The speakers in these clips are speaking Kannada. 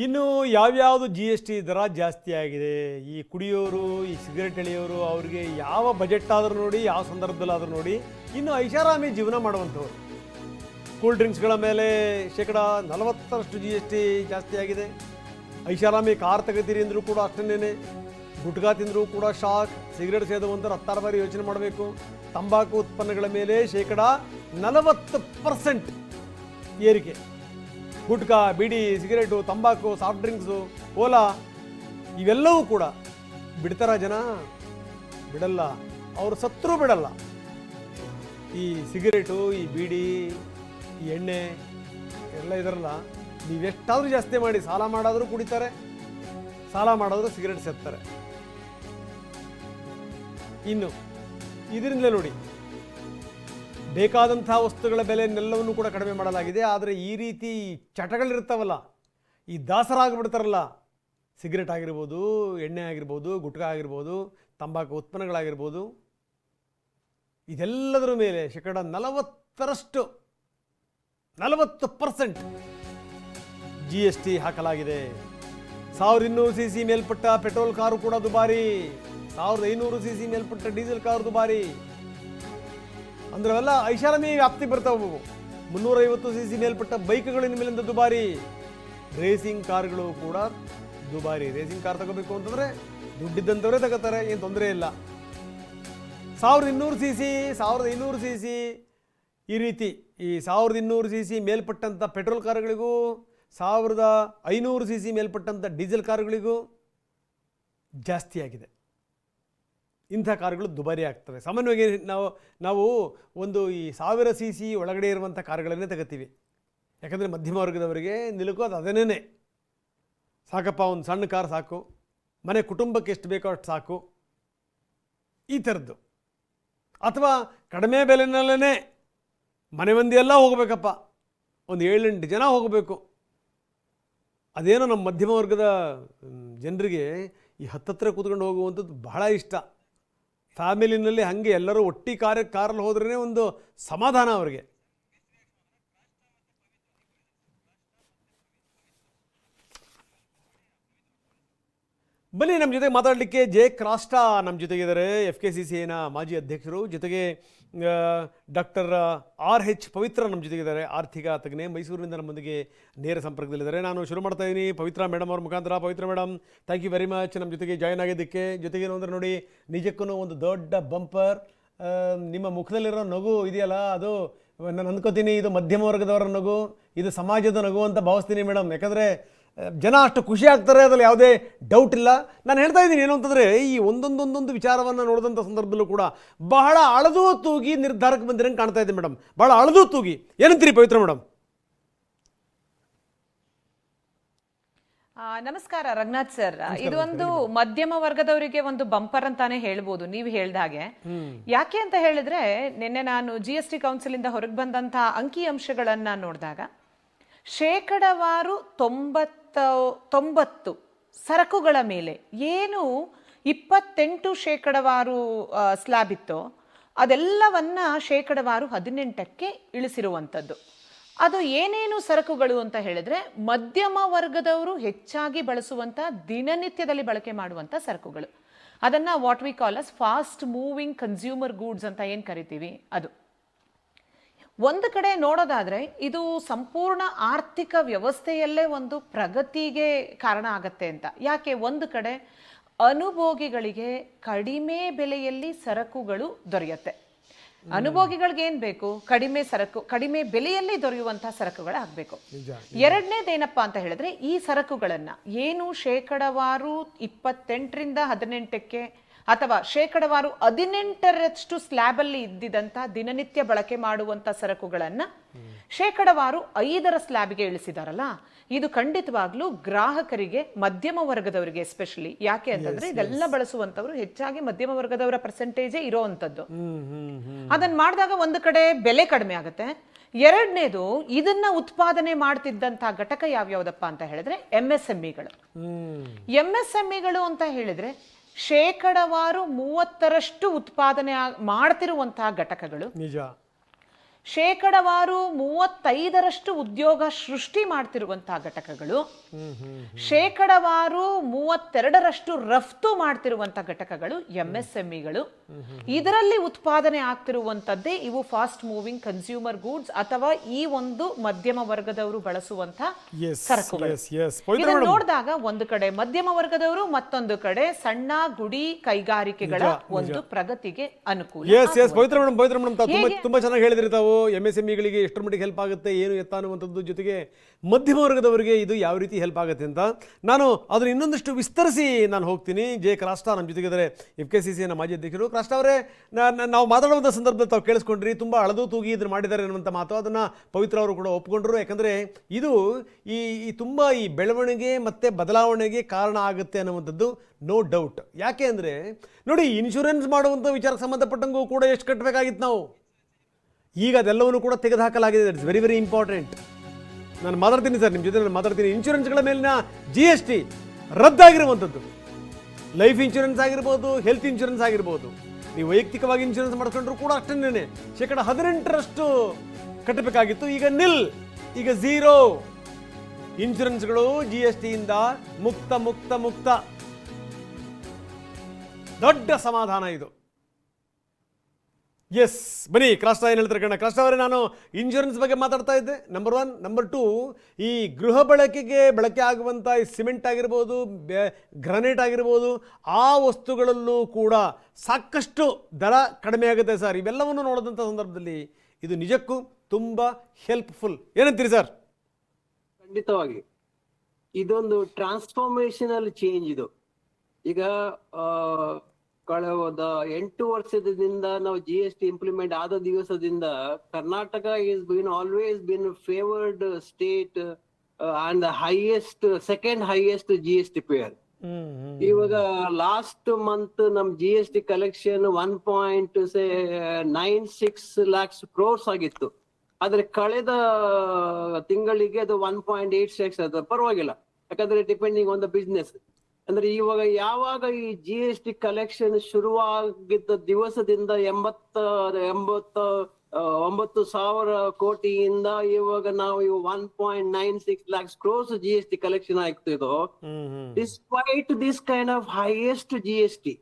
ಇನ್ನು ಯಾವ್ಯಾವುದು ಜಿ ಎಸ್ ಟಿ ದರ ಜಾಸ್ತಿ ಆಗಿದೆ? ಈ ಕುಡಿಯೋರು, ಈ ಸಿಗರೆಟ್ ಎಳೆಯೋರು, ಅವ್ರಿಗೆ ಯಾವ ಬಜೆಟ್ ಆದರೂ ನೋಡಿ, ಯಾವ ಸಂದರ್ಭದಲ್ಲಾದರೂ ನೋಡಿ, ಇನ್ನು ಐಷಾರಾಮಿ ಜೀವನ ಮಾಡುವಂಥವ್ರು. ಕೂಲ್ ಡ್ರಿಂಕ್ಸ್ಗಳ ಮೇಲೆ ಶೇಕಡ ನಲವತ್ತರಷ್ಟು ಜಿ ಎಸ್ ಟಿ ಜಾಸ್ತಿ ಆಗಿದೆ. ಐಷಾರಾಮಿ ಕಾರ್ ತೆಗಿತೀರಿ ಅಂದರೂ ಕೂಡ ಅಷ್ಟನ್ನೇ ಗುಟ್ಕಾ ತಿಂದರೂ ಕೂಡ ಶಾಕ್, ಸಿಗರೆಟ್ ಸೇದುವಂಥವ್ರು ಹತ್ತಾರು ಬಾರಿ ಯೋಚನೆ ಮಾಡಬೇಕು. ತಂಬಾಕು ಉತ್ಪನ್ನಗಳ ಮೇಲೆ ಶೇಕಡ ನಲವತ್ತು ಪರ್ಸೆಂಟ್ ಏರಿಕೆ. ಗುಟ್ಕಾ, ಬಿಡಿ, ಸಿಗರೇಟು, ತಂಬಾಕು ಸಾಫ್ಟ್ ಡ್ರಿಂಕ್ಸು ಓಲಾ, ಇವೆಲ್ಲವೂ ಕೂಡ ಬಿಡ್ತಾರ ಜನ. ಬಿಡಲ್ಲ. ಅವರು ಸತ್ರೂ ಬಿಡಲ್ಲ. ಈ ಸಿಗರೇಟು, ಈ ಬೀಡಿ, ಈ ಎಣ್ಣೆ ಎಲ್ಲ ಇದರಲ್ಲ. ನೀವೆಷ್ಟಾದರೂ ಜಾಸ್ತಿ ಮಾಡಿ ಸಾಲ ಮಾಡಾದರೂ ಕುಡಿತಾರೆ. ಸಾಲ ಮಾಡಾದರೂ ಸಿಗರೇಟ್ ಸೇರ್ತಾರೆ ಇನ್ನು, ಇದರಿಂದಲೇ ನೋಡಿ. ಬೇಕಾದಂಥ ವಸ್ತುಗಳ ಬೆಲೆನೆಲ್ಲವನ್ನು ಕೂಡ ಕಡಿಮೆ ಮಾಡಲಾಗಿದೆ. ಆದರೆ ಈ ರೀತಿ ಚಟಗಳಿರ್ತಾವಲ್ಲ, ಈ ದಾಸರಾಗ್ಬಿಡ್ತಾರಲ್ಲ, ಸಿಗರೆಟ್ ಆಗಿರ್ಬೋದು, ಎಣ್ಣೆ ಆಗಿರ್ಬೋದು, ಗುಟ್ಕಾ ಆಗಿರ್ಬೋದು, ತಂಬಾಕು ಉತ್ಪನ್ನಗಳಾಗಿರ್ಬೋದು, ಇದೆಲ್ಲದರ ಮೇಲೆ ಶೇಕಡ ನಲವತ್ತರಷ್ಟು, ನಲವತ್ತು ಪರ್ಸೆಂಟ್ ಜಿ ಎಸ್ ಟಿ ಹಾಕಲಾಗಿದೆ. ಸಾವಿರದ ಇನ್ನೂರು ಸಿ ಸಿ ಮೇಲ್ಪಟ್ಟ ಪೆಟ್ರೋಲ್ ಕಾರು ಕೂಡ ದುಬಾರಿ. ಸಾವಿರದ ಐನೂರು ಸಿ ಸಿ ಮೇಲ್ಪಟ್ಟ ಡೀಸೆಲ್ ಕಾರು ದುಬಾರಿ. ಅಂದ್ರೆ ಅವೆಲ್ಲ ಐಷಾರಾಮಿ ವ್ಯಾಪ್ತಿ ಬರ್ತಾವು. ಮುನ್ನೂರೈವತ್ತು ಸಿ ಸಿ ಮೇಲ್ಪಟ್ಟ ಬೈಕ್ಗಳಿನ ಮೇಲಿಂದ ದುಬಾರಿ. ರೇಸಿಂಗ್ ಕಾರ್ಗಳು ಕೂಡ ದುಬಾರಿ. ರೇಸಿಂಗ್ ಕಾರ್ ತಗೋಬೇಕು ಅಂತಂದ್ರೆ ದುಡ್ಡಿದ್ದಂಥವರೇ ತಗೋತಾರೆ, ಏನು ತೊಂದರೆ ಇಲ್ಲ. ಸಾವಿರದ ಇನ್ನೂರು ಸಿ ಸಿ ಸಾವಿರದ ಇನ್ನೂರು ಸಿ ಸಿ ಈ ರೀತಿ. ಈ ಸಾವಿರದ ಇನ್ನೂರು ಸಿ ಸಿ ಮೇಲ್ಪಟ್ಟಂಥ ಪೆಟ್ರೋಲ್ ಕಾರುಗಳಿಗೂ, ಸಾವಿರದ ಐನೂರು ಸಿ ಸಿ ಮೇಲ್ಪಟ್ಟಂಥ ಡೀಸೆಲ್ ಕಾರುಗಳಿಗೂ ಜಾಸ್ತಿ ಆಗಿದೆ ಇಂಥ ಕಾರುಗಳು ದುಬಾರಿ ಆಗ್ತವೆ. ಸಾಮಾನ್ಯವಾಗಿ ನಾವು ನಾವು ಒಂದು ಈ ಸಾವಿರ ಸಿ ಸಿ ಒಳಗಡೆ ಇರುವಂಥ ಕಾರುಗಳನ್ನೇ ತಗೋತೀವಿ. ಯಾಕಂದರೆ ಮಧ್ಯಮ ವರ್ಗದವರಿಗೆ ನಿಲುಕು ಅದು ಅದನ್ನೇ ಸಾಕಪ್ಪ, ಒಂದು ಸಣ್ಣ ಕಾರ್ ಸಾಕು. ಮನೆ ಕುಟುಂಬಕ್ಕೆ ಎಷ್ಟು ಬೇಕೋ ಅಷ್ಟು ಸಾಕು. ಈ ಥರದ್ದು. ಅಥವಾ ಕಡಿಮೆ ಬೆಲೆನಲ್ಲೇ ಮನೆ ಮಂದಿ ಎಲ್ಲ ಹೋಗಬೇಕಪ್ಪ. ಒಂದು ಏಳೆಂಟು ಜನ ಹೋಗಬೇಕು. ಅದೇನೋ ನಮ್ಮ ಮಧ್ಯಮ ವರ್ಗದ ಜನರಿಗೆ ಈ ಹತ್ತತ್ರ ಕೂತ್ಕೊಂಡು ಹೋಗುವಂಥದ್ದು ಬಹಳ ಇಷ್ಟ. ಫ್ಯಾಮಿಲಿನಲ್ಲಿ ಹಾಗೆ ಎಲ್ಲರೂ ಒಟ್ಟಿ ಕಾರ್ಯ ಕಾರಲ್ಲಿ ಹೋದ್ರೇ ಒಂದು ಸಮಾಧಾನ ಅವರಿಗೆ. ಬನ್ನಿ ನಮ್ಮ ಜೊತೆ ಮಾತಾಡಲಿಕ್ಕೆ ಜೆ ಕ್ರಾಸ್ಟಾ ನಮ್ಮ ಜೊತೆಗಿದ್ದಾರೆ ಎಫ್ ಕೆ ಸಿ ಸಿ ಎನ ಮಾಜಿ ಅಧ್ಯಕ್ಷರು. ಜೊತೆಗೆ ಡಾಕ್ಟರ್ ಆರ್ ಎಚ್ ಪವಿತ್ರ ನಮ್ಮ ಜೊತೆಗಿದ್ದಾರೆ ಆರ್ಥಿಕ ತಜ್ಞೆ, ಮೈಸೂರಿನಿಂದ ನಮ್ಮೊಂದಿಗೆ ನೇರ ಸಂಪರ್ಕದಲ್ಲಿದ್ದಾರೆ. ನಾನು ಶುರು ಮಾಡ್ತಾ ಇದ್ದೀನಿ ಪವಿತ್ರ ಮೇಡಮ್ ಅವ್ರ ಮುಖಾಂತರ. Pavitra madam thank you very much ನಮ್ಮ ಜೊತೆಗೆ ಜಾಯ್ನ್ ಆಗಿದ್ದಕ್ಕೆ. ಜೊತೆಗೆ ಅಂದರೆ ನೋಡಿ ನಿಜಕ್ಕೂ ಒಂದು ದೊಡ್ಡ ಬಂಪರ್ ನಿಮ್ಮ ಮುಖದಲ್ಲಿರೋ ನಗು ಇದೆಯಲ್ಲ, ಅದು ನಾನು ಅಂದ್ಕೋತೀನಿ ಇದು ಮಧ್ಯಮ ವರ್ಗದವರ ನಗು, ಇದು ಸಮಾಜದ ನಗು ಅಂತ ಭಾವಿಸ್ತೀನಿ ಮೇಡಮ್ ಯಾಕಂದರೆ ಜನ ಅಷ್ಟು ಖುಷಿ ಆಗ್ತಾರೆ ಅದರಲ್ಲಿ ಯಾವುದೇ ಡೌಟ್ ಇಲ್ಲ. ನಾನು ಹೇಳ್ತಾ ಇದ್ದೀನಿ ಏನು ಅಂತಂದರೆ ಈ ಒಂದೊಂದೊಂದೊಂದು ವಿಚಾರವನ್ನು ನೋಡಿದಂಥ ಸಂದರ್ಭದಲ್ಲೂ ಕೂಡ ಬಹಳ ಅಳದು ತೂಗಿ ನಿರ್ಧಾರಕ್ಕೆ ಬಂದಿರಂಗೆ ಕಾಣ್ತಾ ಇದೆ ಮೇಡಮ್ ಬಹಳ ಅಳದು ತೂಗಿ. ಏನಂತೀರಿ ಪವಿತ್ರ ಮೇಡಮ್ ಆ, ನಮಸ್ಕಾರ ರಘುನಾಥ್ ಸರ್. ಇದು ಒಂದು ಮಧ್ಯಮ ವರ್ಗದವರಿಗೆ ಒಂದು ಬಂಪರ್ ಅಂತಾನೆ ಹೇಳ್ಬೋದು ನೀವು ಹೇಳ್ದ ಹಾಗೆ. ಯಾಕೆ ಅಂತ ಹೇಳಿದ್ರೆ ನಿನ್ನೆ ನಾನು ಜಿ ಎಸ್ ಟಿ ಕೌನ್ಸಿಲ್ ಇಂದ ಹೊರಗೆ ಬಂದಂತಹ ಅಂಕಿ ಅಂಶಗಳನ್ನ ನೋಡಿದಾಗ ಶೇಕಡವಾರು ತೊಂಬತ್ತ ತೊಂಬತ್ತು ಸರಕುಗಳ ಮೇಲೆ ಏನು ಇಪ್ಪತ್ತೆಂಟು ಶೇಕಡವಾರು ಸ್ಲ್ಯಾಬ್ ಇತ್ತೋ ಅದೆಲ್ಲವನ್ನ ಶೇಕಡವಾರು ಹದಿನೆಂಟಕ್ಕೆ ಇಳಿಸಿರುವಂಥದ್ದು. ಅದು ಏನೇನು ಸರಕುಗಳು ಅಂತ ಹೇಳಿದ್ರೆ ಮಧ್ಯಮ ವರ್ಗದವರು ಹೆಚ್ಚಾಗಿ ಬಳಸುವಂತ ದಿನನಿತ್ಯದಲ್ಲಿ ಬಳಕೆ ಮಾಡುವಂತ ಸರಕುಗಳು. ಅದನ್ನ what we call us fast moving consumer goods ಅಂತ ಏನ್ ಕರಿತೀವಿ? ಅದು. ಒಂದು ಕಡೆ ನೋಡೋದಾದರೆ ಇದು ಸಂಪೂರ್ಣ ಆರ್ಥಿಕ ವ್ಯವಸ್ಥೆಯಲ್ಲೇ ಒಂದು ಪ್ರಗತಿಗೆ ಕಾರಣ ಆಗತ್ತೆ ಅಂತ. ಯಾಕೆ? ಒಂದು ಕಡೆ ಅನುಭೋಗಿಗಳಿಗೆ ಕಡಿಮೆ ಬೆಲೆಯಲ್ಲಿ ಸರಕುಗಳು ದೊರೆಯುತ್ತೆ. ಅನುಭೋಗಿಗಳಿಗೆ ಏನ್ ಬೇಕು? ಕಡಿಮೆ ಸರಕು ಕಡಿಮೆ ಬೆಲೆಯಲ್ಲಿ ದೊರೆಯುವಂತಹ ಸರಕುಗಳಾಗಬೇಕು ಎರಡನೇದೇನಪ್ಪ ಅಂತ ಹೇಳಿದ್ರೆ ಈ ಸರಕುಗಳನ್ನ ಏನು ಶೇಕಡವಾರು ಇಪ್ಪತ್ತೆಂಟರಿಂದ ಹದಿನೆಂಟಕ್ಕೆ ಅಥವಾ ಶೇಕಡವಾರು ಹದಿನೆಂಟರಷ್ಟು ಸ್ಲ್ಯಾಬಲ್ಲಿ ಅಲ್ಲಿ ಇದ್ದಿದಂತ ದಿನನಿತ್ಯ ಬಳಕೆ ಮಾಡುವಂತ ಸರಕುಗಳನ್ನ ಶೇಕಡವಾರು ಐದರ ಸ್ಲ್ಯಾಬ್ಗೆ ಇಳಿಸಿದಾರಲ್ಲ ಇದು ಖಂಡಿತವಾಗ್ಲೂ ಗ್ರಾಹಕರಿಗೆ ಮಧ್ಯಮ ವರ್ಗದವರಿಗೆ ಎಸ್ಪೆಷಲಿ ಯಾಕೆ ಅಂತಂದ್ರೆ ಇದೆಲ್ಲ ಬಳಸುವಂತವ್ರು ಹೆಚ್ಚಾಗಿ ಮಧ್ಯಮ ವರ್ಗದವರ ಪರ್ಸೆಂಟೇಜೇ ಇರೋವಂಥದ್ದು. ಅದನ್ನ ಮಾಡಿದಾಗ ಒಂದು ಕಡೆ ಬೆಲೆ ಕಡಿಮೆ ಆಗುತ್ತೆ. ಎರಡನೇದು ಇದನ್ನ ಉತ್ಪಾದನೆ ಮಾಡ್ತಿದ್ದಂತಹ ಘಟಕ ಯಾವ್ಯಾವ್ದಪ್ಪ ಅಂತ ಹೇಳಿದ್ರೆ ಎಂ ಎಸ್ ಎಂಇಗಳು ಎಂ ಎಸ್ ಎಂಇಗಳು ಅಂತ ಹೇಳಿದ್ರೆ ಶೇಕಡವಾರು ಮೂವತ್ತರಷ್ಟು ಉತ್ಪಾದನೆ ಮಾಡ್ತಿರುವಂತಹ ಘಟಕಗಳು. ನಿಜ. ಶೇಕಡವಾರು ಮೂವತ್ತೈದರಷ್ಟು ಉದ್ಯೋಗ ಸೃಷ್ಟಿ ಮಾಡ್ತಿರುವಂತಹ ಘಟಕಗಳು ಶೇಕಡವಾರು ಮೂವತ್ತೆರಡರಷ್ಟು ರಫ್ತು ಮಾಡ್ತಿರುವಂತಹ ಘಟಕಗಳು ಎಂಎಸ್ಎಂಇಗಳು. ಇದರಲ್ಲಿ ಉತ್ಪಾದನೆ ಆಗ್ತಿರುವಂತದ್ದೇ ಇವು ಫಾಸ್ಟ್ ಮೂವಿಂಗ್ ಕನ್ಸ್ಯೂಮರ್ ಗೂಡ್ಸ್ ಅಥವಾ ಈ ಒಂದು ಮಧ್ಯಮ ವರ್ಗದವರು ಬಳಸುವಂತ ಎಸ್ ಸರಕುಗಳು. ಎಸ್ ಎಸ್ ಇದನ್ನ ನೋಡಿದಾಗ ಒಂದು ಕಡೆ ಮಧ್ಯಮ ವರ್ಗದವರು ಮತ್ತೊಂದು ಕಡೆ ಸಣ್ಣ ಗುಡಿ ಕೈಗಾರಿಕೆಗಳ ಒಂದು ಪ್ರಗತಿಗೆ ಅನುಕೂಲ ಎಸ್ ತುಂಬ ಚೆನ್ನಾಗಿ ಹೇಳಿದ್ರಿ ತಾವು. ಎಂ ಎಸ್ ಎಂ ಇಗಳಿಗೆ ಎಷ್ಟರ ಮಟ್ಟಿಗೆ ಹೆಲ್ಪ್ ಆಗುತ್ತೆ, ಏನು ಎತ್ತ ಅನ್ನುವಂಥದ್ದು ಜೊತೆಗೆ ಮಧ್ಯಮ ವರ್ಗದವರಿಗೆ ಇದು ಯಾವ ರೀತಿ ಹೆಲ್ಪ್ ಆಗುತ್ತೆ ಅಂತ ನಾನು ಅದನ್ನು ಇನ್ನೊಂದಷ್ಟು ವಿಸ್ತರಿಸಿ ನಾನು ಹೋಗ್ತೀನಿ. ಜೆ ಕ್ರಾಸ್ಟ ನಮ್ಮ ಜೊತೆಗಿದ್ದಾರೆ. ಎಫ್ ಕೆ ಸಿ ಸಿನ ಮಾಜಿ ಅಧ್ಯಕ್ಷರು. ಕ್ರಾಸ್ಟ ಅವರೇ ನಾವು ಮಾತಾಡುವಂಥ ಸಂದರ್ಭದಲ್ಲಿ ತಾವು ಕೇಳಿಸ್ಕೊಂಡ್ರಿ. ತುಂಬ ಅಳದು ತೂಗಿ ಇದನ್ನು ಮಾಡಿದ್ದಾರೆ ಅನ್ನುವಂಥ ಮಾತು ಅದನ್ನು ಪವಿತ್ರ ಅವರು ಕೂಡ ಒಪ್ಕೊಂಡ್ರು. ಯಾಕಂದರೆ ಇದು ಈ ಈ ತುಂಬ ಈ ಬೆಳವಣಿಗೆ ಮತ್ತು ಬದಲಾವಣೆಗೆ ಕಾರಣ ಆಗುತ್ತೆ ಅನ್ನುವಂಥದ್ದು ನೋ ಡೌಟ್ ಯಾಕೆ ಅಂದರೆ ನೋಡಿ ಇನ್ಶೂರೆನ್ಸ್ ಮಾಡುವಂಥ ವಿಚಾರಕ್ಕೆ ಸಂಬಂಧಪಟ್ಟಂಗೂ ಕೂಡ ಎಷ್ಟು ಕಟ್ಟಬೇಕಾಗಿತ್ತು ನಾವು? ಈಗ ಅದೆಲ್ಲವನ್ನು ಕೂಡ ತೆಗೆದುಹಾಕಲಾಗಿದೆ. ಇಟ್ಸ್ ವೆರಿ ವೆರಿ ಇಂಪಾರ್ಟೆಂಟ್ ನಾನು ಮಾತಾಡ್ತೀನಿ ಸರ್, ನಿಮ್ಮ ಜೊತೆ ನಾನು ಮಾತಾಡ್ತೀನಿ. ಇನ್ಶೂರೆನ್ಸ್ಗಳ ಮೇಲಿನ ಜಿ ಎಸ್ ಟಿ ರದ್ದಾಗಿರುವಂಥದ್ದು. ಲೈಫ್ ಇನ್ಶೂರೆನ್ಸ್ ಆಗಿರ್ಬೋದು ಹೆಲ್ತ್ ಇನ್ಶೂರೆನ್ಸ್ ಆಗಿರ್ಬೋದು. ನೀವು ವೈಯಕ್ತಿಕವಾಗಿ ಇನ್ಶೂರೆನ್ಸ್ ಮಾಡಿಸ್ಕೊಂಡ್ರು ಕೂಡ ಅಷ್ಟನ್ನೇ ಶೇಕಡ ಹದಿನೆಂಟರಷ್ಟು ಕಟ್ಟಬೇಕಾಗಿತ್ತು. ಈಗ ನಿಲ್ ಈಗ ಝೀರೋ ಇನ್ಶೂರೆನ್ಸ್ಗಳು ಜಿ ಎಸ್ ಟಿಯಿಂದ ಮುಕ್ತ ಮುಕ್ತ ಮುಕ್ತ. ದೊಡ್ಡ ಸಮಾಧಾನ ಇದು. ಎಸ್ ಬನ್ನಿ ಕ್ರಾಸ್ಟಾ ಏನು ಹೇಳ್ತಾರೆ ಕಣ ಕ್ರಾಸ್ಟಾ ಅವರೇ ನಾನು ಇನ್ಶೂರೆನ್ಸ್ ಬಗ್ಗೆ ಮಾತಾಡ್ತಾ ಇದ್ದೆ. ನಂಬರ್ ಒನ್ ನಂಬರ್ ಟು ಈ ಗೃಹ ಬಳಕೆಗೆ ಬಳಕೆ ಆಗುವಂಥ ಈ ಸಿಮೆಂಟ್ ಆಗಿರ್ಬೋದು ಗ್ರನೇಟ್ ಆಗಿರ್ಬೋದು, ಆ ವಸ್ತುಗಳಲ್ಲೂ ಕೂಡ ಸಾಕಷ್ಟು ದರ ಕಡಿಮೆ ಆಗುತ್ತೆ ಸರ್ ಇವೆಲ್ಲವನ್ನು ನೋಡಿದಂಥ ಸಂದರ್ಭದಲ್ಲಿ ಇದು ನಿಜಕ್ಕೂ ತುಂಬ ಹೆಲ್ಪ್ಫುಲ್ ಏನಂತೀರಿ ಸರ್ ಖಂಡಿತವಾಗಿ. ಇದೊಂದು ಟ್ರಾನ್ಸ್ಫಾರ್ಮೇಶನಲ್ ಚೇಂಜ್ ಇದು. ಈಗ ಕಳೆದ ಎಂಟು ವರ್ಷದಿಂದ ನಾವು ಜಿ ಎಸ್ ಟಿ ಇಂಪ್ಲಿಮೆಂಟ್ ಆದ ದಿವಸದಿಂದ Karnataka is been always been favoured state and highest second highest G S T payer ಇವಾಗ ಲಾಸ್ಟ್ ಮಂತ್ ನಮ್ G S T collection one point nine six lakhs crores ಆಗಿತ್ತು. ಆದ್ರೆ ಕಳೆದ ತಿಂಗಳಿಗೆ ಅದು ಒನ್ ಪಾಯಿಂಟ್ ಏಟ್ ಸಿಕ್ಸ್ ಅದು ಪರವಾಗಿಲ್ಲ. ಯಾಕಂದ್ರೆ ಡಿಪೆಂಡಿಂಗ್ ಆನ್ ದ ಬಿಸ್ನೆಸ್ ಅಂದ್ರೆ ಇವಾಗ ಯಾವಾಗ ಈ ಜಿ ಎಸ್ ಟಿ ಕಲೆಕ್ಷನ್ ಶುರುವಾಗಿದ್ದ ದಿವಸದಿಂದ ಎಂಬತ್ತ ಎಂಬತ್ತ ಒಂಬತ್ತು ಸಾವಿರ ಕೋಟಿಯಿಂದ ಇವಾಗ ನಾವು one point nine six lakhs crores G S T collection ಆಗ್ತಿದೋ despite this kind of highest G S T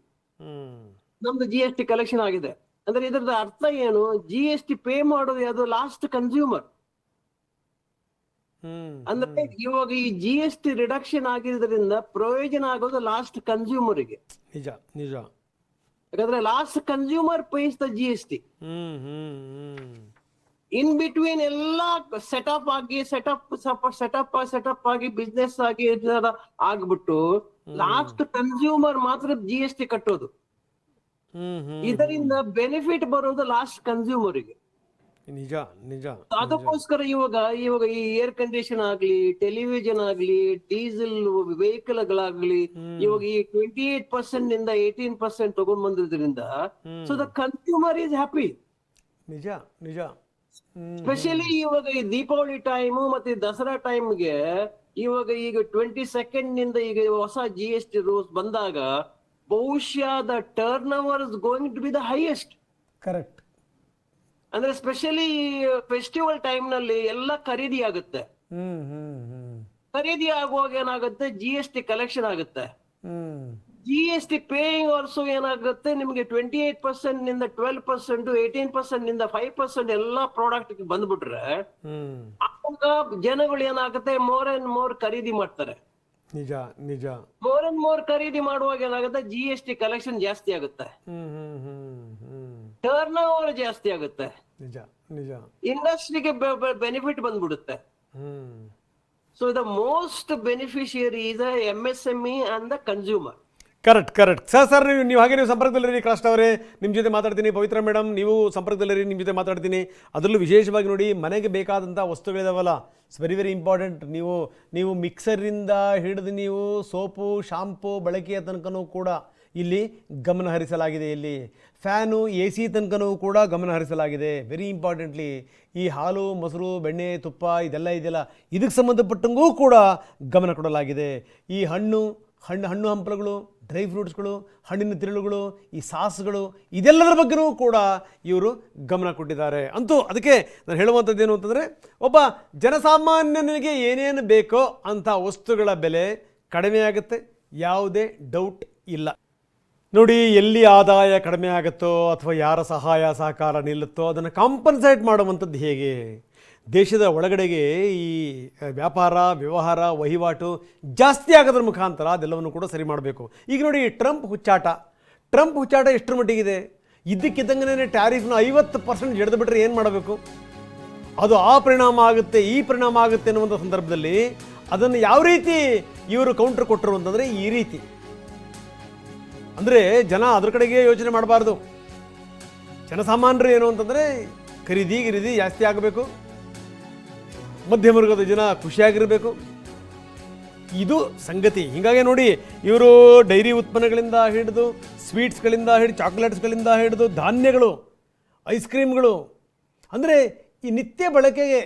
ನಮ್ದು ಜಿ ಎಸ್ ಟಿ ಕಲೆಕ್ಷನ್ ಆಗಿದೆ. ಅಂದ್ರೆ ಇದ್ರದ್ದು ಅರ್ಥ ಏನು? ಜಿ ಎಸ್ ಟಿ ಪೇ ಮಾಡೋದು ಅದು ಲಾಸ್ಟ್ ಕನ್ಸ್ಯೂಮರ್ ಅಂದ್ರೆ ಇವಾಗ ಈ ಜಿ ಎಸ್ ಟಿ ರಿಡಕ್ಷನ್ ಆಗಿರೋದ್ರಿಂದ ಪ್ರಯೋಜನ ಆಗೋದು ಲಾಸ್ಟ್ ಕನ್ಸ್ಯೂಮರ್ಗೆ ನಿಜ ನಿಜ. ಯಾಕಂದ್ರೆ last consumer pays the G S T in between ಎಲ್ಲ ಸೆಟಪ್ ಆಗಿ ಸೆಟಪ್ ಸೆಟಪ್ ಸೆಟಪ್ ಆಗಿ ಬಿಸ್ನೆಸ್ ಆಗಿ ಆಗ್ಬಿಟ್ಟು ಲಾಸ್ಟ್ ಕನ್ಸ್ಯೂಮರ್ ಮಾತ್ರ ಜಿ ಎಸ್ ಟಿ ಕಟ್ಟೋದು. ಇದರಿಂದ ಬೆನಿಫಿಟ್ ಬರೋದು ಲಾಸ್ಟ್ ಕನ್ಸ್ಯೂಮರಿಗೆ ನಿಜ ನಿಜ ಅದಕ್ಕೋಸ್ಕರ ಇವಾಗ ಇವಾಗ ಈ ಏರ್ ಕಂಡೀಷನ್ ಆಗ್ಲಿ ಟೆಲಿವಿಷನ್ ಆಗ್ಲಿ ಡೀಸೆಲ್ ವೆಹಿಕಲ್ ಗಳಾಗ್ಲಿ ಇವಾಗ ಈ ಟ್ವೆಂಟಿ ಏಟ್ ಪರ್ಸೆಂಟ್ನಿಂದ ಏಟೀನ್ ಪರ್ಸೆಂಟ್ ತಗೊಂಡ್ ಬಂದಿದ್ರಿಂದ so the consumer is happy ನಿಜ ನಿಜ. ಸ್ಪೆಷಲಿ ಇವಾಗ ಈ ದೀಪಾವಳಿ ಟೈಮ್ ಮತ್ತೆ ದಸರಾ ಟೈಮ್ಗೆ ಇವಾಗ ಈಗ ಟ್ವೆಂಟಿ ಸೆಕೆಂಡ್ನಿಂದ ಈಗ ಹೊಸ ಜಿ ಎಸ್ ಟಿ ರೂಲ್ಸ್ ಬಂದಾಗ ಬಹುಶಃ the turnover is going to be the highest correct ಅಂದ್ರೆ ಸ್ಪೆಷಲಿ ಫೆಸ್ಟಿವಲ್ ಟೈಮ್ನಲ್ಲಿ ಎಲ್ಲ ಖರೀದಿ ಆಗುತ್ತೆ. ಖರೀದಿ ಆಗುವಾಗ ಏನಾಗುತ್ತೆ? ಜಿ ಎಸ್ ಟಿ ಕಲೆಕ್ಷನ್ ಆಗುತ್ತೆ. G S T paying also ಏನಾಗುತ್ತೆ? ನಿಮಗೆ ಟ್ವೆಂಟಿ ಏಟ್ ಪರ್ಸೆಂಟ್ನಿಂದ ಟ್ವೆಲ್ ಪರ್ಸೆಂಟ್ ಏಟೀನ್ ಪರ್ಸೆಂಟ್ನಿಂದ ಫೈವ್ ಪರ್ಸೆಂಟ್ ಎಲ್ಲಾ ಪ್ರಾಡಕ್ಟ್ ಬಂದ್ಬಿಟ್ರೆ ಆವಾಗ ಜನಗಳು ಏನಾಗುತ್ತೆ? ಮೋರ್ ಅಂಡ್ ಮೋರ್ ಖರೀದಿ ಮಾಡ್ತಾರೆ. ನಿಜ ನಿಜ. ಮೋರ್ ಅಂಡ್ ಮೋರ್ ಖರೀದಿ ಮಾಡುವಾಗ ಏನಾಗುತ್ತೆ? ಜಿ ಎಸ್ ಟಿ ಕಲೆಕ್ಷನ್ ಜಾಸ್ತಿ ಆಗುತ್ತೆ. ಟರ್ನ್ ಓವರ್ ಜಾಸ್ತಿ ಆಗುತ್ತೆ. ನಿಜ ನಿಜ. ಇಂಡಸ್ಟ್ರಿಗೆ ಬೆನಿಫಿಟ್ ಬಂದ್ಬಿಡುತ್ತೆ. So the most beneficiary is M S M E and the consumer correct correct sir sir ನೀವು ನೀವು ಹಾಗೆ ನೀವು ಸಂಪರ್ಕದಲ್ಲಿರಿ ಕ್ರಾಸ್ಟ್ ಅವರೇ. ನಿಮ್ಮ ಜೊತೆ ಮಾತಾಡ್ತೀನಿ ಪವಿತ್ರ ಮೇಡಮ್ ನೀವು ಸಂಪರ್ಕದಲ್ಲಿರಿ ನಿಮ್ಮ ಜೊತೆ ಮಾತಾಡ್ತೀನಿ. ಅದರಲ್ಲೂ ವಿಶೇಷವಾಗಿ ನೋಡಿ ಮನೆಗೆ ಬೇಕಾದಂಥ ವಸ್ತುಗಳಿದಾವಲ್ಲ ಇಟ್ಸ್ ವೆರಿ ವೆರಿ ಇಂಪಾರ್ಟೆಂಟ್ ನೀವು ನೀವು ಮಿಕ್ಸರಿಂದ ಹಿಡಿದು ನೀವು ಸೋಪು ಶಾಂಪು ಬಳಕೆಯ ತನಕನೂ ಕೂಡ ಇಲ್ಲಿ ಗಮನ ಹರಿಸಲಾಗಿದೆ. ಇಲ್ಲಿ ಫ್ಯಾನು ಎ ಸಿ ತನಕನೂ ಕೂಡ ಗಮನ ಹರಿಸಲಾಗಿದೆ. ವೆರಿ ಇಂಪಾರ್ಟೆಂಟ್ಲಿ ಈ ಹಾಲು, ಮೊಸರು, ಬೆಣ್ಣೆ, ತುಪ್ಪ, ಇದೆಲ್ಲ ಇದೆಯಲ್ಲ, ಇದಕ್ಕೆ ಸಂಬಂಧಪಟ್ಟಂಗೂ ಕೂಡ ಗಮನ ಕೊಡಲಾಗಿದೆ. ಈ ಹಣ್ಣು ಹಣ್ಣು ಹಣ್ಣು ಹಂಪಲುಗಳು ಡ್ರೈ ಫ್ರೂಟ್ಸ್ಗಳು ಹಣ್ಣಿನ ತಿರುಳುಗಳು, ಈ ಸಾಸ್ಗಳು, ಇದೆಲ್ಲದರ ಬಗ್ಗೆನೂ ಕೂಡ ಇವರು ಗಮನ ಕೊಟ್ಟಿದ್ದಾರೆ. ಅಂತೂ ಅದಕ್ಕೆ ನಾನು ಹೇಳುವಂಥದ್ದು ಏನು ಅಂತಂದರೆ, ಒಬ್ಬ ಜನಸಾಮಾನ್ಯನಿಗೆ ಏನೇನು ಬೇಕೋ ಅಂಥ ವಸ್ತುಗಳ ಬೆಲೆ ಕಡಿಮೆಯಾಗುತ್ತೆ. ಯಾವುದೇ ಡೌಟ್ ಇಲ್ಲ. ನೋಡಿ, ಎಲ್ಲಿ ಆದಾಯ ಕಡಿಮೆ ಆಗುತ್ತೋ ಅಥವಾ ಯಾರ ಸಹಾಯ ಸಹಕಾರ ನಿಲ್ಲುತ್ತೋ ಅದನ್ನು ಕಾಂಪನ್ಸೇಟ್ ಮಾಡುವಂಥದ್ದು ಹೇಗೆ? ದೇಶದ ಒಳಗಡೆಗೆ ಈ ವ್ಯಾಪಾರ, ವ್ಯವಹಾರ, ವಹಿವಾಟು ಜಾಸ್ತಿ ಆಗೋದ್ರ ಮುಖಾಂತರ ಅದೆಲ್ಲವನ್ನು ಕೂಡ ಸರಿ ಮಾಡಬೇಕು. ಈಗ ನೋಡಿ, ಟ್ರಂಪ್ ಹುಚ್ಚಾಟ. ಟ್ರಂಪ್ ಹುಚ್ಚಾಟ ಎಷ್ಟರ ಮಟ್ಟಿಗಿದೆ? ಇದ್ದಕ್ಕಿದ್ದಂಗೆ ಟ್ಯಾರಿಫ್ನ ಐವತ್ತು ಪರ್ಸೆಂಟ್ ಜಡ್ದು ಬಿಟ್ಟರೆ ಏನು ಮಾಡಬೇಕು? ಅದು ಆ ಪರಿಣಾಮ ಆಗುತ್ತೆ, ಈ ಪರಿಣಾಮ ಆಗುತ್ತೆ ಅನ್ನುವಂಥ ಸಂದರ್ಭದಲ್ಲಿ ಅದನ್ನು ಯಾವ ರೀತಿ ಇವರು ಕೌಂಟರ್ ಕೊಟ್ಟರು ಅಂತಂದರೆ ಈ ರೀತಿ. ಅಂದರೆ ಜನ ಅದ್ರ ಕಡೆಗೆ ಯೋಚನೆ ಮಾಡಬಾರ್ದು. ಜನಸಾಮಾನ್ಯರು ಏನು ಅಂತಂದರೆ ಖರೀದಿ ಗಿರಿದಿ ಜಾಸ್ತಿ ಆಗಬೇಕು. ಮಧ್ಯಮ ವರ್ಗದ ಜನ ಖುಷಿಯಾಗಿರಬೇಕು. ಇದು ಸಂಗತಿ. ಹೀಗಾಗಿ ನೋಡಿ, ಇವರು ಡೈರಿ ಉತ್ಪನ್ನಗಳಿಂದ ಹಿಡಿದು ಸ್ವೀಟ್ಸ್ಗಳಿಂದ ಹಿಡಿದು ಚಾಕ್ಲೇಟ್ಸ್ಗಳಿಂದ ಹಿಡಿದು, ಧಾನ್ಯಗಳು, ಐಸ್ ಕ್ರೀಮ್ಗಳು. ಅಂದರೆ ಈ ನಿತ್ಯ ಬಳಕೆಗೆ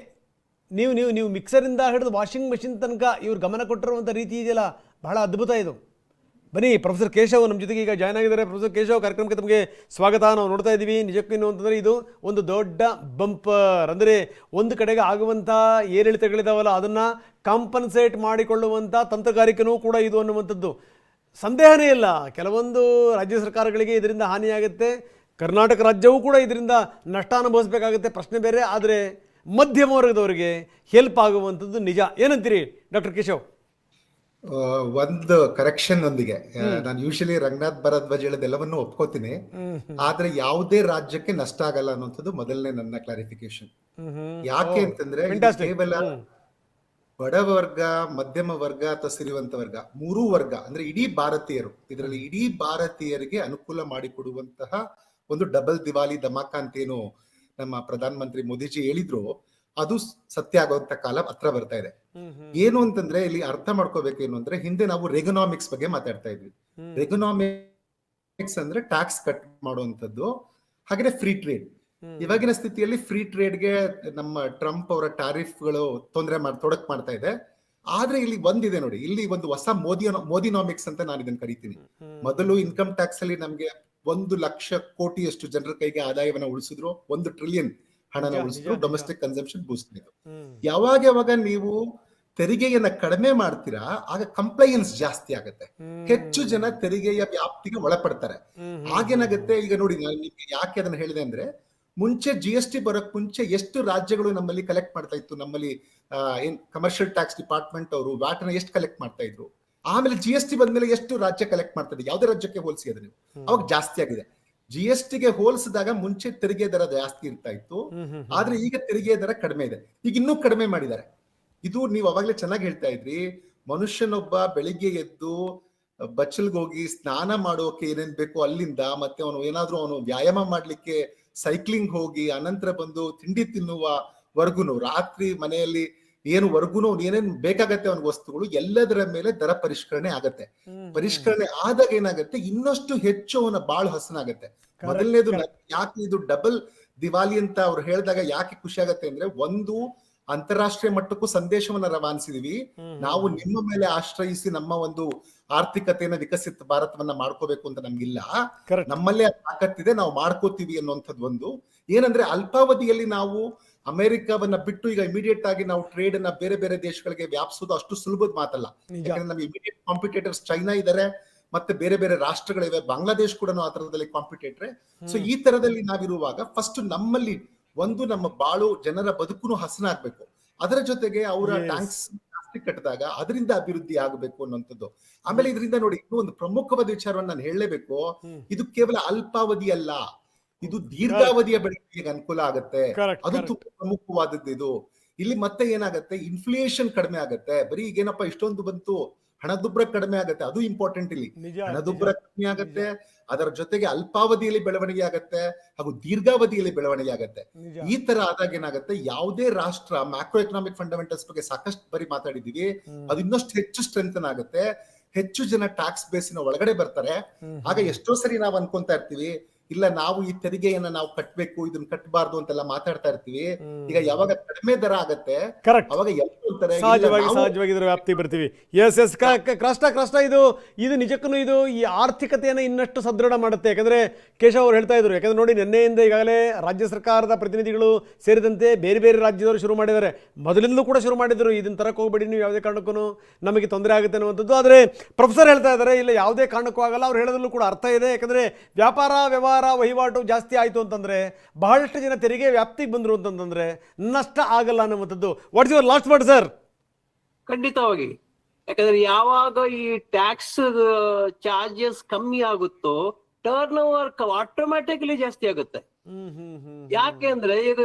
ನೀವು ನೀವು ನೀವು ಮಿಕ್ಸರಿಂದ ಹಿಡಿದು ವಾಷಿಂಗ್ ಮೆಷಿನ್ ತನಕ ಇವ್ರು ಗಮನ ಕೊಟ್ಟಿರುವಂಥ ರೀತಿ ಇದೆಯಲ್ಲ? ಬಹಳ ಅದ್ಭುತ ಇದು. ಬನ್ನಿ, ಪ್ರೊಫೆಸರ್ ಕೇಶವ್ ನಮ್ಮ ಜೊತೆಗೆ ಈಗ ಜಾಯ್ನ್ ಆಗಿದ್ದಾರೆ. ಪ್ರೊಫೆಸರ್ ಕೇಶವ್, ಕಾರ್ಯಕ್ರಮಕ್ಕೆ ತಮಗೆ ಸ್ವಾಗತ. ನಾವು ನೋಡ್ತಾ ಇದ್ದೀವಿ. ನಿಜಕ್ಕೂ ಏನು ಅಂತಂದರೆ ಇದು ಒಂದು ದೊಡ್ಡ ಬಂಪರ್. ಅಂದರೆ ಒಂದು ಕಡೆಗೆ ಆಗುವಂಥ ಏರಿಳಿತಗಳಿದಾವಲ್ಲ, ಅದನ್ನು ಕಾಂಪನ್ಸೇಟ್ ಮಾಡಿಕೊಳ್ಳುವಂಥ ತಂತ್ರಗಾರಿಕೆನೂ ಕೂಡ ಇದು ಅನ್ನುವಂಥದ್ದು. ಸಂದೇಹನೇ ಇಲ್ಲ. ಕೆಲವೊಂದು ರಾಜ್ಯ ಸರ್ಕಾರಗಳಿಗೆ ಇದರಿಂದ ಹಾನಿಯಾಗುತ್ತೆ. ಕರ್ನಾಟಕ ರಾಜ್ಯವೂ ಕೂಡ ಇದರಿಂದ ನಷ್ಟ ಅನುಭವಿಸಬೇಕಾಗುತ್ತೆ. ಪ್ರಶ್ನೆ ಬೇರೆ. ಆದರೆ ಮಧ್ಯಮ ವರ್ಗದವರಿಗೆ ಹೆಲ್ಪ್ ಆಗುವಂಥದ್ದು ನಿಜ. ಏನಂತೀರಿ, ಡಾಕ್ಟರ್ ಕೇಶವ್? ಒಂದು ಕರೆಕ್ಷನ್ ಒಂದಿಗೆ ನಾನು ಯೂಶಲಿ ರಂಗನಾಥ್ ಭರದ್ವಾಜ್ ಹೇಳೋದೆಲ್ಲವನ್ನು ಒಪ್ಕೋತೀನಿ. ಆದ್ರೆ ಯಾವುದೇ ರಾಜ್ಯಕ್ಕೆ ನಷ್ಟ ಆಗಲ್ಲ ಅನ್ನೋದು ಮೊದಲನೇ ನನ್ನ ಕ್ಲಾರಿಫಿಕೇಶನ್ ಯಾಕೆ ಅಂತಂದ್ರೆ ಕೇವಲ ಬಡ ವರ್ಗ ಮಧ್ಯಮ ವರ್ಗ ಅಥವಾ ಸಿರಿವಂತ ವರ್ಗ ಮೂರೂ ವರ್ಗ ಅಂದ್ರೆ ಇಡೀ ಭಾರತೀಯರು. ಇದರಲ್ಲಿ ಇಡೀ ಭಾರತೀಯರಿಗೆ ಅನುಕೂಲ ಮಾಡಿಕೊಡುವಂತಹ ಒಂದು ಡಬಲ್ ದಿವಾಲಿ ಧಮಾಕ ಅಂತೇನು ನಮ್ಮ ಪ್ರಧಾನ ಮಂತ್ರಿ ಮೋದಿಜಿ ಹೇಳಿದ್ರು. ಅದು ಸತ್ಯ ಆಗುವಂತ ಕಾಲ ಹತ್ರ ಬರ್ತಾ ಇದೆ. ಏನು ಅಂತಂದ್ರೆ ಇಲ್ಲಿ ಅರ್ಥ ಮಾಡ್ಕೋಬೇಕು ಏನು ಅಂದ್ರೆ ಹಿಂದೆ ನಾವು ರೆಗನಾಮಿಕ್ಸ್ ಬಗ್ಗೆ ಮಾತಾಡ್ತಾ ಇದ್ವಿ. ರೆಗನಾಮಿಕ್ಸ್ ಅಂದ್ರೆ ಟ್ಯಾಕ್ಸ್ ಕಟ್ ಮಾಡುವಂತದ್ದು ಹಾಗೆ ಫ್ರೀ ಟ್ರೇಡ್. ಇವಾಗಿನ ಸ್ಥಿತಿಯಲ್ಲಿ ಫ್ರೀ ಟ್ರೇಡ್ಗೆ ನಮ್ಮ ಟ್ರಂಪ್ ಅವರ ಗಳು ತೊಂದರೆ ಮಾಡಿ ತೊಡಕ್ ಮಾಡ್ತಾ ಇದೆ. ಆದ್ರೆ ಇಲ್ಲಿ ಒಂದಿದೆ ನೋಡಿ ಇಲ್ಲಿ ಒಂದು ಹೊಸ ಮೋದಿ ಮೋದಿನಾಮಿಕ್ಸ್ ಅಂತ ನಾನು ಇದನ್ನ ಕರಿತೀನಿ. ಮೊದಲು ಇನ್ಕಮ್ ಟ್ಯಾಕ್ಸ್ ಅಲ್ಲಿ ನಮ್ಗೆ ಒಂದು ಲಕ್ಷ ಕೋಟಿಯಷ್ಟು ಜನರ ಕೈಗೆ ಆದಾಯವನ್ನ ಉಳಿಸಿದ್ರು ಒಂದು ಟ್ರಿಲಿಯನ್. ಹಣನ ಉಳಿಸಿದ್ರು. ಡೊಮೆಸ್ಟಿಕ್ ಕನ್ಸಂಪ್ಷನ್ ಬೂಸ್ಟ್ ನೀವು ಯಾವಾಗ ಯಾವಾಗ ನೀವು ತೆರಿಗೆಯನ್ನ ಕಡಿಮೆ ಮಾಡ್ತೀರಾ ಆಗ ಕಂಪ್ಲೈನ್ಸ್ ಜಾಸ್ತಿ ಆಗುತ್ತೆ. ಹೆಚ್ಚು ಜನ ತೆರಿಗೆಯ ವ್ಯಾಪ್ತಿಗೆ ಒಳಪಡ್ತಾರೆ. ಆಗೇನಾಗುತ್ತೆ ಈಗ ನೋಡಿ ನಾನು ನಿಮ್ಗೆ ಯಾಕೆ ಅದನ್ನ ಹೇಳಿದೆ ಅಂದ್ರೆ ಮುಂಚೆ ಜಿ ಎಸ್ ಟಿ ಬರೋಕ್ ಮುಂಚೆ ಎಷ್ಟು ರಾಜ್ಯಗಳು ನಮ್ಮಲ್ಲಿ ಕಲೆಕ್ಟ್ ಮಾಡ್ತಾ ಇತ್ತು? ನಮ್ಮಲ್ಲಿ ಏನ್ ಕಮರ್ಷಿಯಲ್ ಟ್ಯಾಕ್ಸ್ ಡಿಪಾರ್ಟ್ಮೆಂಟ್ ಅವರು ವ್ಯಾಟ್ನ ಎಷ್ಟು ಕಲೆಕ್ಟ್ ಮಾಡ್ತಾ ಇದ್ರು? ಆಮೇಲೆ ಜಿ ಎಸ್ ಟಿ ಬಂದ್ಮೇಲೆ ಎಷ್ಟು ರಾಜ್ಯ ಕಲೆಕ್ಟ್ ಮಾಡ್ತಾ ಇದೆ ಯಾವ್ದೇ ರಾಜ್ಯಕ್ಕೆ ಹೋಲಿಸಿ ಅದು ನೀವು ಅವಾಗ ಜಾಸ್ತಿ ಆಗಿದೆ. ಜಿ ಎಸ್ ಟಿಗೆ ಹೋಲಿಸಿದಾಗ ಮುಂಚೆ ತೆರಿಗೆ ದರ ಜಾಸ್ತಿ ಇರ್ತಾ ಇತ್ತು. ಆದ್ರೆ ಈಗ ತೆರಿಗೆ ದರ ಕಡಿಮೆ ಇದೆ. ಈಗ ಇನ್ನೂ ಕಡಿಮೆ ಮಾಡಿದ್ದಾರೆ. ಇದು ನೀವು ಅವಾಗಲೇ ಚೆನ್ನಾಗಿ ಹೇಳ್ತಾ ಇದ್ರಿ. ಮನುಷ್ಯನೊಬ್ಬ ಬೆಳಿಗ್ಗೆ ಎದ್ದು ಬಚ್ಚಲ್ಗೆ ಹೋಗಿ ಸ್ನಾನ ಮಾಡೋಕೆ ಏನೇನ್ ಬೇಕು ಅಲ್ಲಿಂದ ಮತ್ತೆ ಅವನು ಏನಾದ್ರೂ ಅವನು ವ್ಯಾಯಾಮ ಮಾಡ್ಲಿಕ್ಕೆ ಸೈಕ್ಲಿಂಗ್ ಹೋಗಿ ಅನಂತರ ಬಂದು ತಿಂಡಿ ತಿನ್ನುವ ವರ್ಗುನು ರಾತ್ರಿ ಮನೆಯಲ್ಲಿ ಏನು ವರ್ಗುನು ಏನೇನ್ ಬೇಕಾಗತ್ತೆ ಅವನ ವಸ್ತುಗಳು ಎಲ್ಲದರ ಮೇಲೆ ದರ ಪರಿಷ್ಕರಣೆ ಆಗತ್ತೆ. ಪರಿಷ್ಕರಣೆ ಆದಾಗ ಏನಾಗತ್ತೆ ಇನ್ನಷ್ಟು ಹೆಚ್ಚು ಅವನ ಬಾಳು ಹಸನಾಗತ್ತೆ. ಮೊದಲನೇದು ಯಾಕೆ ಇದು ಡಬಲ್ ದಿವಾಲಿ ಅಂತ ಅವ್ರು ಹೇಳಿದಾಗ ಯಾಕೆ ಖುಷಿ ಆಗತ್ತೆ ಅಂದ್ರೆ ಒಂದು ಅಂತಾರಾಷ್ಟ್ರೀಯ ಮಟ್ಟಕ್ಕೂ ಸಂದೇಶವನ್ನ ರವಾನಿಸಿದೀವಿ. ನಾವು ನಿಮ್ಮ ಮೇಲೆ ಆಶ್ರಯಿಸಿ ನಮ್ಮ ಒಂದು ಆರ್ಥಿಕತೆಯನ್ನ ವಿಕಸಿತ ಭಾರತವನ್ನ ಮಾಡ್ಕೋಬೇಕು ಅಂತ ನಮ್ಗಿಲ್ಲ. ನಮ್ಮಲ್ಲೇ ತಾಕತ್ತಿದೆ ನಾವು ಮಾಡ್ಕೋತೀವಿ ಅನ್ನುವಂಥದ್ದು ಒಂದು. ಏನಂದ್ರೆ ಅಲ್ಪಾವಧಿಯಲ್ಲಿ ನಾವು ಅಮೆರಿಕವನ್ನ ಬಿಟ್ಟು ಈಗ ಇಮಿಡಿಯೇಟ್ ಆಗಿ ನಾವು ಟ್ರೇಡ್ ಅನ್ನ ಬೇರೆ ಬೇರೆ ದೇಶಗಳಿಗೆ ವ್ಯಾಪಿಸೋದು ಅಷ್ಟು ಸುಲಭದ ಮಾತಲ್ಲ. ಯಾಕಂದ್ರೆ ನಮ್ಮ ಇಮಿಡಿಯೇಟ್ ಕಾಂಪಿಟೇಟರ್ಸ್ ಚೈನಾ ಇದಾರೆ ಮತ್ತೆ ಬೇರೆ ಬೇರೆ ರಾಷ್ಟ್ರಗಳಿವೆ. ಬಾಂಗ್ಲಾದೇಶ್ ಕೂಡ ಆ ತರದಲ್ಲಿ ಕಾಂಪಿಟೇಟ್ರೆ ಸೊ ಈ ತರದಲ್ಲಿ ನಾವಿರುವಾಗ ಫಸ್ಟ್ ನಮ್ಮಲ್ಲಿ ಒಂದು ನಮ್ಮ ಬಾಳು ಜನರ ಬದುಕು ಹಸನಾಗ್ಬೇಕು ಅದರ ಜೊತೆಗೆ ಅವರ. ಟ್ಯಾಂಕ್ಸ್ ಕಟ್ಟಿದಾಗ ಅದರಿಂದ ಅಭಿವೃದ್ಧಿ ಆಗಬೇಕು ಅನ್ನುವಂಥದ್ದು ಆಮೇಲೆ ಇದರಿಂದ ನೋಡಿ ಇನ್ನೂ ಒಂದು ಪ್ರಮುಖವಾದ ವಿಚಾರವನ್ನು ನಾನು ಹೇಳಲೇಬೇಕು. ಇದು ಕೇವಲ ಅಲ್ಪಾವಧಿ ಅಲ್ಲ ಇದು ದೀರ್ಘಾವಧಿಯ ಬೆಳವಣಿಗೆಗೆ ಅನುಕೂಲ ಆಗುತ್ತೆ. ಅದು ತುಂಬಾ ಪ್ರಮುಖವಾದದ್ದು ಇದು ಇಲ್ಲಿ ಮತ್ತೆ ಏನಾಗುತ್ತೆ? ಇನ್ಫ್ಲೇಷನ್ ಕಡಿಮೆ ಆಗುತ್ತೆ. ಬರೀ ಈಗೇನಪ್ಪ ಇಷ್ಟೊಂದು ಬಂತು ಹಣದುಬ್ಬರ ಕಡಿಮೆ ಆಗತ್ತೆ. ಅದು ಇಂಪಾರ್ಟೆಂಟ್ ಇಲ್ಲಿ. ಹಣದುಬ್ಬರ ಕಡಿಮೆ ಆಗತ್ತೆ. ಅದರ ಜೊತೆಗೆ ಅಲ್ಪಾವಧಿಯಲ್ಲಿ ಬೆಳವಣಿಗೆ ಆಗತ್ತೆ. ಹಾಗೂ ದೀರ್ಘಾವಧಿಯಲ್ಲಿ ಬೆಳವಣಿಗೆ ಆಗತ್ತೆ. ಈ ತರ ಆದಾಗ ಏನಾಗುತ್ತೆ? ಯಾವುದೇ ರಾಷ್ಟ್ರ ಮ್ಯಾಕ್ರೋ ಎಕನಾಮಿಕ್ ಫಂಡಮೆಂಟಲ್ಸ್ ಬಗ್ಗೆ ಸಾಕಷ್ಟು ಬರಿ ಮಾತಾಡಿದೀವಿ ಅದು ಇನ್ನಷ್ಟು ಹೆಚ್ಚು ಸ್ಟ್ರೆಂಥನ್ ಆಗುತ್ತೆ. ಹೆಚ್ಚು ಜನ ಟ್ಯಾಕ್ಸ್ ಬೇಸಿನ ಒಳಗಡೆ ಬರ್ತಾರೆ. ಆಗ ಎಷ್ಟೋ ಸರಿ ನಾವು ಅನ್ಕೊಂತಾ ಇರ್ತೀವಿ. ಇಲ್ಲ ನಾವು ಈ ತೆರಿಗೆಯನ್ನ ನಾವು ಕಟ್ಟಬೇಕು ಇದನ್ನ ಕಟ್ಟಬಾರ್ದು ಅಂತೆಲ್ಲ ಮಾತಾಡ್ತಾ ಇರ್ತೀವಿ. ಈಗ ಯಾವಾಗ ಕಡಿಮೆ ದರ ಆಗತ್ತೆ ಅವಾಗ ಎಲ್ಲರೂ ಅಂತಾರೆ ಸಹಜವಾಗಿ ಸಹಜವಾಗಿ ಇದರ ವ್ಯಾಪ್ತಿ ಬರ್ತೀವಿ. ಎಸ್ ಎಸ್ ಕಷ್ಟ ಕಷ್ಟ ಇದು. ಇದು ನಿಜಕ್ಕೂ ಇದು ಈ ಆರ್ಥಿಕತೆಯನ್ನು ಇನ್ನಷ್ಟು ಸದೃಢ ಮಾಡುತ್ತೆ. ಯಾಕಂದ್ರೆ ಕೇಶವ್ ಅವರು ಹೇಳ್ತಾ ಇದ್ರು. ಯಾಕಂದ್ರೆ ನೋಡಿ ನಿನ್ನೆಯಿಂದ ಈಗಾಗಲೇ ರಾಜ್ಯ ಸರ್ಕಾರದ ಪ್ರತಿನಿಧಿಗಳು ಸೇರಿದಂತೆ ಬೇರೆ ಬೇರೆ ರಾಜ್ಯದವರು ಶುರು ಮಾಡಿದ್ದಾರೆ. ಮೊದಲಿಂದಲೂ ಕೂಡ ಶುರು ಮಾಡಿದ್ರು. ಇದನ್ನ ತರಕ್ಕೆ ಹೋಗ್ಬೇಡಿ ನೀವು ಯಾವುದೇ ಕಾರಣಕ್ಕೂ ನಮಗೆ ತೊಂದರೆ ಆಗುತ್ತೆ ಅನ್ನುವಂಥದ್ದು. ಆದರೆ ಪ್ರೊಫೆಸರ್ ಹೇಳ್ತಾ ಇದ್ದಾರೆ ಇಲ್ಲ ಯಾವುದೇ ಕಾರಣಕ್ಕೂ ಆಗಲ್ಲ. ಅವ್ರು ಹೇಳೋದ್ರಲ್ಲೂ ಕೂಡ ಅರ್ಥ ಇದೆ. ಯಾಕಂದ್ರೆ ವ್ಯಾಪಾರ ವ್ಯವಹಾರ ವಹಿವಾಟು ಜಾಸ್ತಿ ಆಯಿತು ಅಂತಂದ್ರೆ ಬಹಳಷ್ಟು ಜನ ತೆರಿಗೆ ವ್ಯಾಪ್ತಿಗೆ ಬಂದರು ಅಂತಂದ್ರೆ ನಷ್ಟ ಆಗಲ್ಲ ಅನ್ನುವಂಥದ್ದು. What's your last word sir ಖಂಡಿತವಾಗಿ. ಯಾಕಂದ್ರೆ ಯಾವಾಗ ಈ ಟ್ಯಾಕ್ಸ್ ಚಾರ್ಜಸ್ ಕಮ್ಮಿ ಆಗುತ್ತೋ ಟರ್ನ್ ಓವರ್ ಆಟೋಮ್ಯಾಟಿಕ್ಲಿ ಜಾಸ್ತಿ ಆಗುತ್ತೆ. ಯಾಕೆ ಅಂದ್ರೆ ಈಗ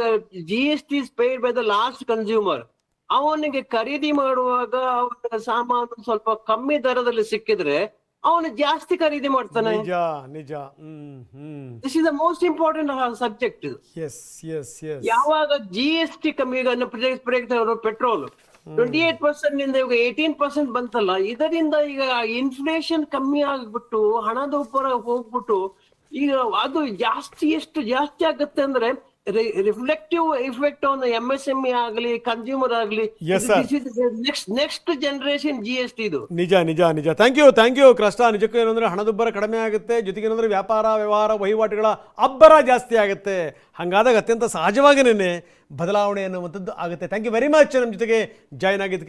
G S T paid by the last consumer ಅವನಿಗೆ ಖರೀದಿ ಮಾಡುವಾಗ ಅವನ ಸಾಮಾನು ಸ್ವಲ್ಪ ಕಮ್ಮಿ ದರದಲ್ಲಿ ಸಿಕ್ಕಿದ್ರೆ ಅವನು ಜಾಸ್ತಿ ಖರೀದಿ ಮಾಡ್ತಾನೆ. ನಿಜ ನಿಜ. This is the most important subject ಇದು ಎಸ್ ಎಸ್ ಎಸ್ ಯಾವಾಗ ಜಿ ಎಸ್ ಟಿ ಕಮ್ಮಿ ಈಗ ಪೆಟ್ರೋಲ್. ಟ್ವೆಂಟಿ ಏಟ್ ಪರ್ಸೆಂಟ್ನಿಂದ ಇವಾಗ ಏಟೀನ್ ಪರ್ಸೆಂಟ್ ಬಂತಲ್ಲ ಇದರಿಂದ ಈಗ ಇನ್ಫ್ಲೇಷನ್ ಕಮ್ಮಿ ಆಗ್ಬಿಟ್ಟು ಹಣದ ಉಬ್ಬರ ಹೋಗ್ಬಿಟ್ಟು ಈಗ ಅದು ಜಾಸ್ತಿ ಎಷ್ಟು ಜಾಸ್ತಿ ಆಗುತ್ತೆ ಅಂದ್ರೆ ರಿಫ್ಲೆಕ್ಟಿವ್ ಇಫೆಕ್ಟ್ ಆನ್ ಎಂಎಸ್ಎಂಇ ಆಗಲಿ ಕನ್ಸ್ಯೂಮರ್ ಆಗಲಿ. Next next generation G S T ಇದು. ನಿಜ ನಿಜ ನಿಜ. Thank you thank you Krishna ನಿಜಕ್ಕೂ ಏನಂದ್ರೆ ಹಣದುಬ್ಬರ ಕಡಿಮೆ ಆಗುತ್ತೆ ಜೊತೆಗೆ ಏನಂದ್ರೆ ವ್ಯಾಪಾರ ವ್ಯವಹಾರ ವಹಿವಾಟುಗಳ ಅಬ್ಬರ ಜಾಸ್ತಿ ಆಗುತ್ತೆ. ಹಾಗಾದಾಗ ಅತ್ಯಂತ ಸಹಜವಾಗಿನೇ ಬದಲಾವಣೆ ಅನ್ನುವಂಥದ್ದು ಆಗುತ್ತೆ. ಥ್ಯಾಂಕ್ ಯು ವೆರಿ ಮಚ್ ನಮ್ಮ ಜೊತೆಗೆ ಜಾಯ್ನ್ ಆಗಿದ್ದಕ್ಕೆ